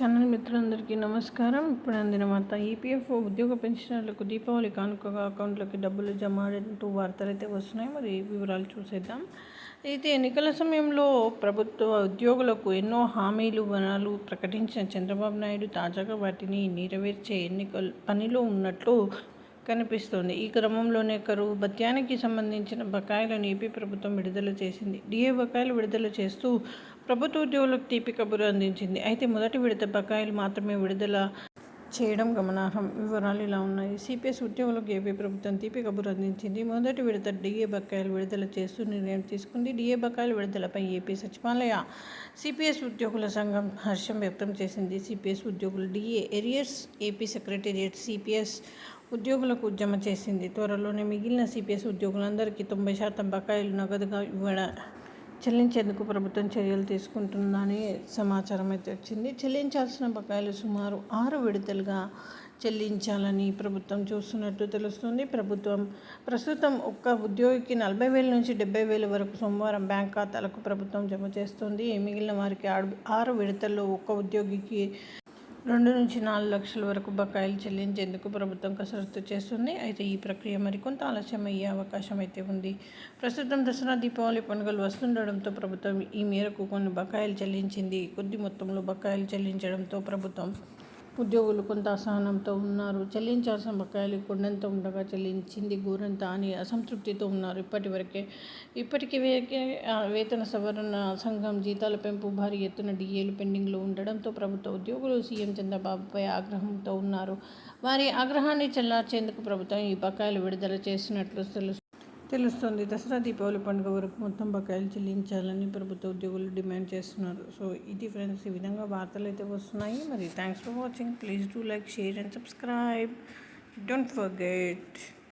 Channel మిత్రులందరికీ నమస్కారం. ఇప్పుడు అందిన వార్త ఈపీఎఫ్ఓ ఉద్యోగ పెన్షనర్లకు దీపావళి కానుకగా అకౌంట్లోకి డబ్బులు జమ అంటూ వార్తలు అయితే వస్తున్నాయి. మరి వివరాలు చూసేద్దాం. అయితే ఎన్నికల సమయంలో ప్రభుత్వ ఉద్యోగులకు ఎన్నో హామీలు వనాలు ప్రకటించిన చంద్రబాబు నాయుడు తాజాగా వాటిని నెరవేర్చే ఎన్నికల పనిలో ఉన్నట్లు కనిపిస్తోంది. ఈ క్రమంలోనే కరువు భత్యానికి సంబంధించిన బకాయిలను ఏపీ ప్రభుత్వం విడుదల చేసింది. డిఏ బకాయిలు విడుదల చేస్తూ ప్రభుత్వ ఉద్యోగులకు తీపి కబురు అందించింది. అయితే మొదటి విడత బకాయిలు మాత్రమే విడుదల చేయడం గమనార్హం. వివరాలు ఇలా ఉన్నాయి. సిపిఎస్ ఉద్యోగులకు ఏపీ ప్రభుత్వం తీపి కబురు అందించింది. మొదటి విడత డిఏ బకాయిలు విడుదల చేస్తూ నిర్ణయం తీసుకుంది. డిఏ బకాయిలు విడుదలపై ఏపీ సచివాలయ సిపిఎస్ ఉద్యోగుల సంఘం హర్షం వ్యక్తం చేసింది. సిపిఎస్ ఉద్యోగులు DA arrears AP secretariat CPS ఉద్యోగులకు జమ చేసింది. త్వరలోనే మిగిలిన సిపిఎస్ ఉద్యోగులందరికీ తొంభై శాతం బకాయిలు నగదుగా ఇవ్వడం చెల్లించేందుకు ప్రభుత్వం చర్యలు తీసుకుంటుందని సమాచారం అయితే వచ్చింది. చెల్లించాల్సిన బకాయిలు సుమారు ఆరు విడతలుగా చెల్లించాలని ప్రభుత్వం చూస్తున్నట్టు తెలుస్తుంది. ప్రభుత్వం ప్రస్తుతం ఒక్క ఉద్యోగికి నలభై వేల నుంచి డెబ్బై వేల వరకు సోమవారం బ్యాంక్ ఖాతాలకు ప్రభుత్వం జమ చేస్తుంది. మిగిలిన వారికి ఆరు విడతల్లో ఒక్క ఉద్యోగికి రెండు నుంచి నాలుగు లక్షల వరకు బకాయిలు చెల్లించేందుకు ప్రభుత్వం కసరత్తు చేస్తుంది. అయితే ఈ ప్రక్రియ మరికొంత ఆలస్యం అయ్యే అవకాశం అయితే ఉంది. ప్రస్తుతం దసరా దీపావళి పండుగలు వస్తుండడంతో ప్రభుత్వం ఈ మేరకు కొన్ని బకాయిలు చెల్లించింది. కొద్ది మొత్తంలో బకాయిలు చెల్లించడంతో ప్రభుత్వం ఉద్యోగులు కొంత అసహనంతో ఉన్నారు. చెల్లించాల్సిన బకాయిలు కొండంత ఉండగా చెల్లించింది గూరంత అని అసంతృప్తితో ఉన్నారు. ఇప్పటి వరకే ఇప్పటికి వేతన సవరణ సంఘం జీతాల పెంపు భారీ ఎత్తున డిఏలు పెండింగ్లో ఉండడంతో ప్రభుత్వ ఉద్యోగులు సీఎం చంద్రబాబుపై ఆగ్రహంతో ఉన్నారు. వారి ఆగ్రహాన్ని చెల్లార్చేందుకు ప్రభుత్వం ఈ బకాయిలు విడుదల చేసినట్లు తెలుసు తెలుస్తుంది. దసరా దీపావళి పండుగ వరకు మొత్తం బకాయిలు చెల్లించాలని ప్రభుత్వ ఉద్యోగులు డిమాండ్ చేస్తున్నారు. సో ఇది ఫ్రెండ్స్ ఈ విధంగా వార్తలు అయితే వస్తున్నాయి. మరి thanks for watching. Please do like share and subscribe. Don't forget.